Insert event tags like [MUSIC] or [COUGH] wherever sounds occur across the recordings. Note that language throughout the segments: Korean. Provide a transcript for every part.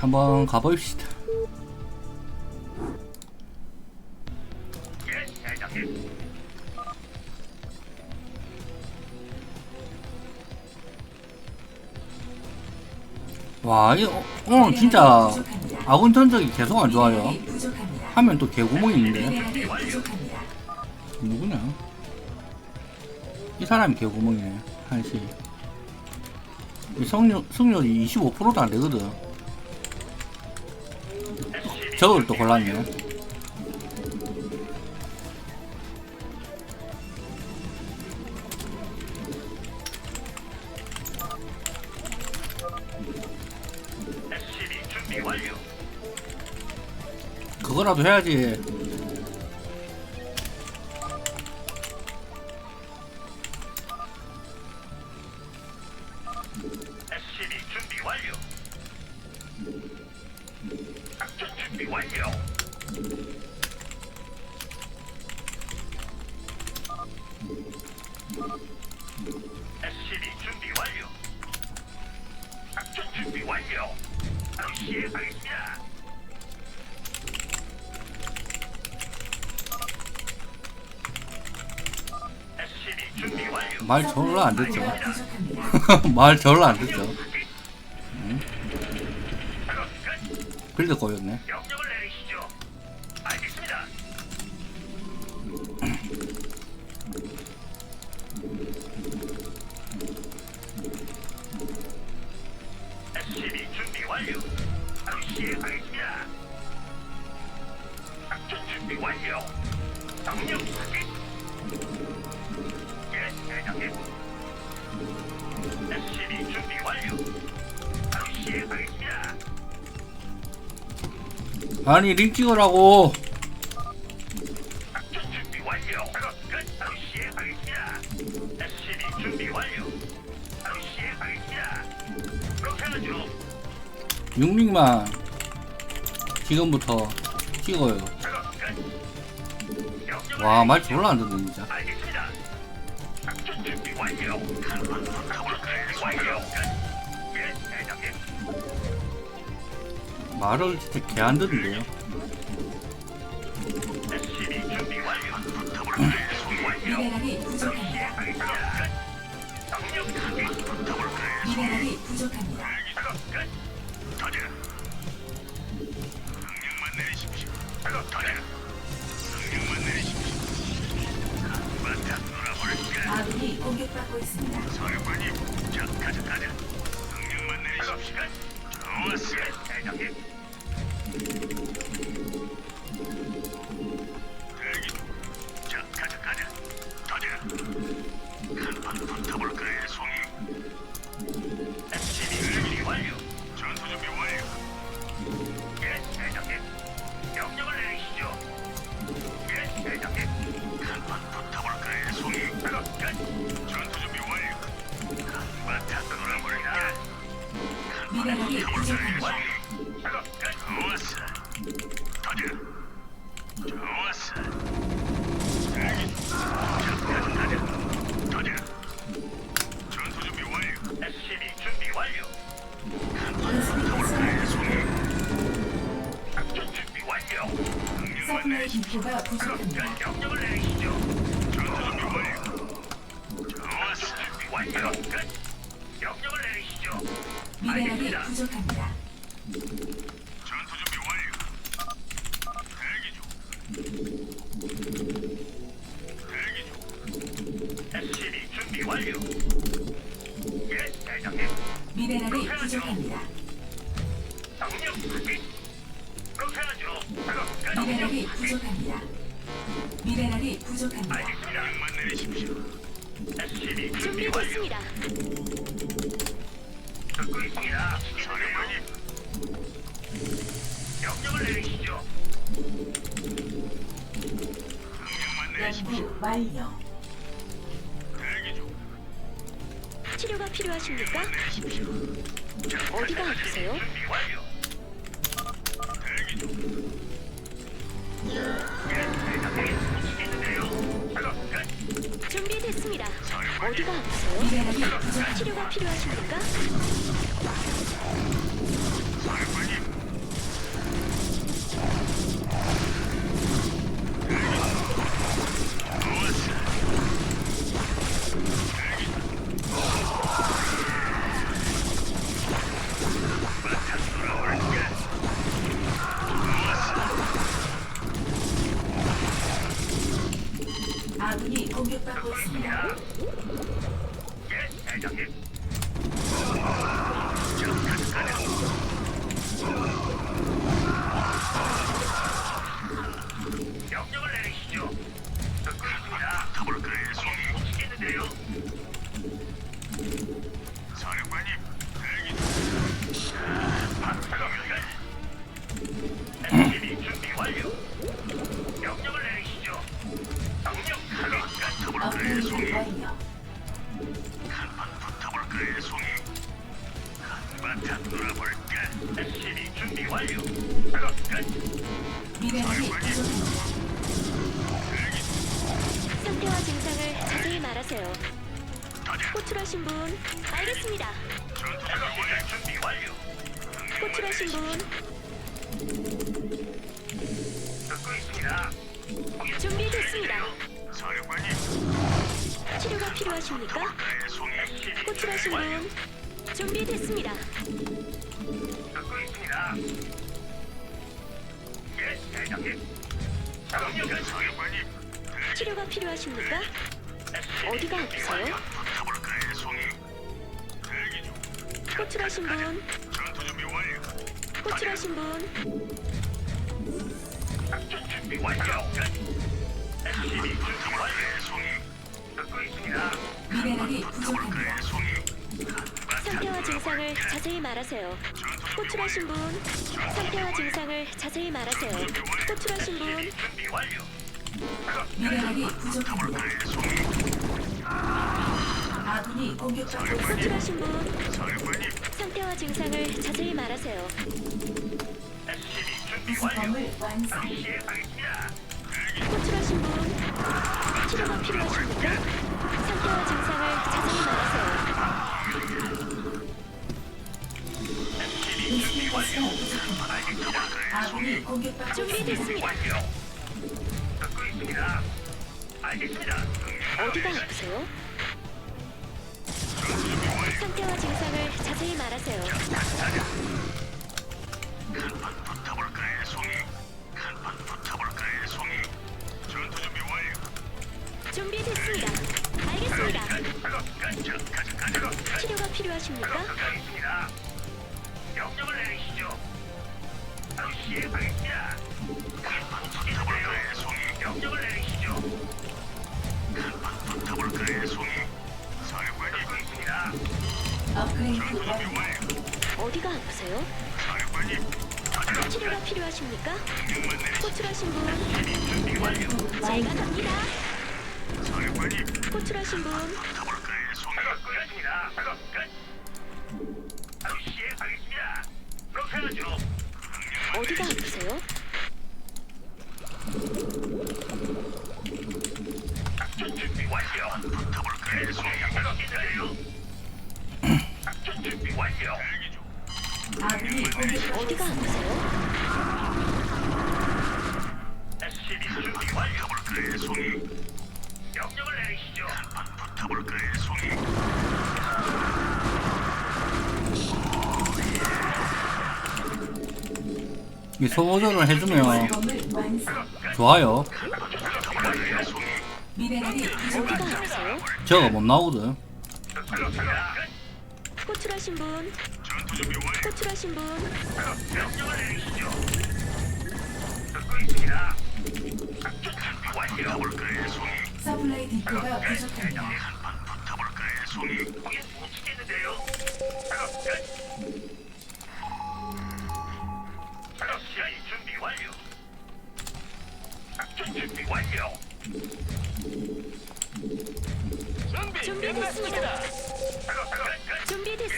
한번 가봅시다. 와, 이 어, 오늘 진짜 아군 전적이 계속 안 좋아요. 하면 또 부족합니다. 누구냐? 이 사람이 개구멍이네. 한시. 이 성률 승률이 25%도 안 되거든. 저걸 또 완료. 그거라도 해야지. 말 절로 안. 부족합니다. 말 절로 안 듣죠. [LAUGHS] 끝. 빌드 꼬였네. 시행하겠습니다. 작전 준비 완료. 명령 확인. 그렇게 하죠. 육링만 지금부터 찍어요. 작업 끝. 명령을 와말 내리시죠. 졸라 안 듣네 진짜. 말을 진짜 개 안 듣는데요. 미네랄이 부족합니다. 미네랄이 부족합니다. 공격받고 있습니다. 사령관님, 자, 가자, 가자. 명령만 내리십시오. 좋았어, 대장님. 부족합니다. 명령을 내리시죠. 미네랄이. 부족합니다. 미네랄이 부족합니다. 부족합니다. 미네랄이 부족합니다. 알겠습니다. 명만 내리십시오. SCB 준비 준비됐습니다. 듣고 있습니다. 사령관님. 명령을 내리시죠. 명령만 내리십시오. 연구 완료. 대기 중. 치료가 필요하십니까? 내리십시오. 어디가 아프세요? 준비 완료. 대기 중. 어디가 아프세요? 치료가 필요하십니까? 아군이 공격받고 있습니다. 예, 대장님. 미네랄이. 상태와 증상을 자세히 말하세요. 호출하신 분 알겠습니다. 호출하신 분. 준비됐습니다. 치료가 필요하십니까? 호출하신 분 준비됐습니다. 치료가 필요하십니까? 어디가 아프세요? 호출하신 분 전투. 호출하신 분 작전 준비. 미네랄이 부족합니다. 붙어볼까요, 증상을 자세히 말하세요. 호출하신 분 상태와 증상을 자세히 말하세요. 호출하신 분 준비 완료. 미네랄이 부족합니다. 아군이 공격받고 있습니다. 호출하신 분 사령관님, 상태와 증상을 자세히 말하세요. SCB 준비 완료. 구성범을 완성. 시행하겠습니다. 호출하신 분 치료가 필요하십니까? 상태와 증상을 자세히 말하세요. 아군이 공격받고. 준비됐습니다. 듣고 있습니다. 알겠습니다. 어디가 아프세요? 상태와 증상을 자세히 말하세요. 준비됐습니다. 알겠습니다. 치료가 필요하십니까? 어디가 아프세요? 사령관님, 가자. 치료가 필요하십니까? 호출하신 분. 제가 갑니다. 호출하신 분. 어디가 아프세요? 준비 완료. 붙어볼까요, 송이? 기다려요. 이 소보조를 해주면. 좋아요. 저거 못 나오거든. 호출하신 분 전투 준비 완료. 호출하신 분 명령을 내리시죠. 듣고 있습니다. 작전 준비 완료. 붙어볼까요, 송이? 서플라이 디포가 부족합니다. 한판 붙어볼까요, 송이? 거긴 못 치겠는데요. 작업 끝. 작업 시야이 준비 완료. 작전 준비 완료. 준비됐습니다. 작업 작업 끝. 준비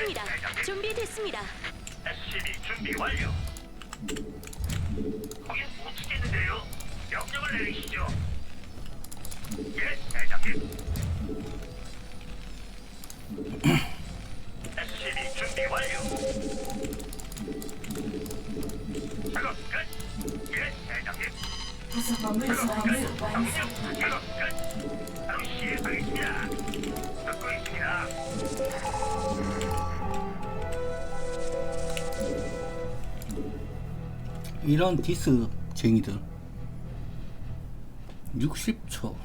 됐습니다. 준비됐습니다. SCB 준비 완료. 거긴 못 치겠는데요. 명령을 내리시죠. 예, 대장님. [CLEARS THROAT] SCB 준비 완료. 작업 끝. 예, 대장님. 작업 완성. 끝. 완성. 명령 작업 끝. 이런 디스 쟁이들. 60초.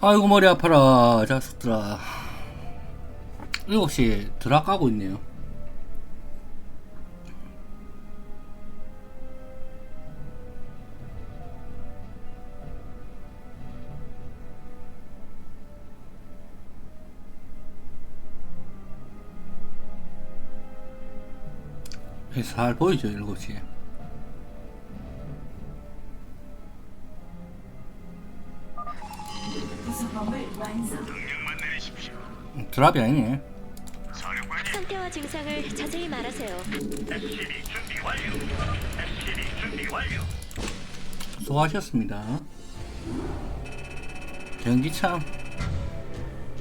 아이고 머리 아파라 자식들아 7시 드라 까고 있네요 잘 보이죠 7시에 부속범을 완성. 명령만 내리십시오. 드랍이 아니네. 상태와 증상을 자세히 말하세요. 수고하셨습니다. 경기 참.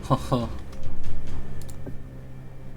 허허.